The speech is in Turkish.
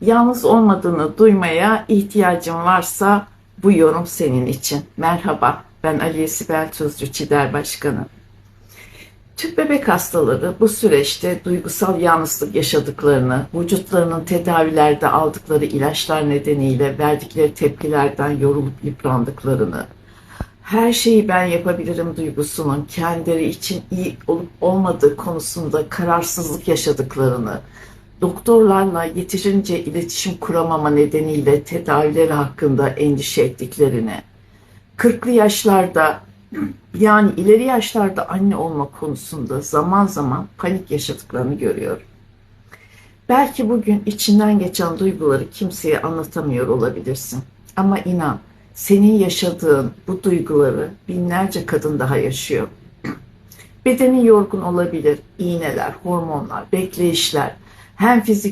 Yalnız olmadığını duymaya ihtiyacın varsa bu yorum senin için. Merhaba, ben Ali Sibel Tuzcu Çider Başkanı. Tüp bebek hastaları bu süreçte duygusal yalnızlık yaşadıklarını, vücutlarının tedavilerde aldıkları ilaçlar nedeniyle verdikleri tepkilerden yorulup yıprandıklarını, her şeyi ben yapabilirim duygusunun kendileri için iyi olup olmadığı konusunda kararsızlık yaşadıklarını, doktorlarla yeterince iletişim kuramama nedeniyle tedavileri hakkında endişe ettiklerini, 40'lı yaşlarda yani ileri yaşlarda anne olma konusunda zaman zaman panik yaşadıklarını görüyorum. Belki bugün içinden geçen duyguları kimseye anlatamıyor olabilirsin. Ama inan senin yaşadığın bu duyguları binlerce kadın daha yaşıyor. Bedenin yorgun olabilir, iğneler, hormonlar, bekleyişler, hem fizik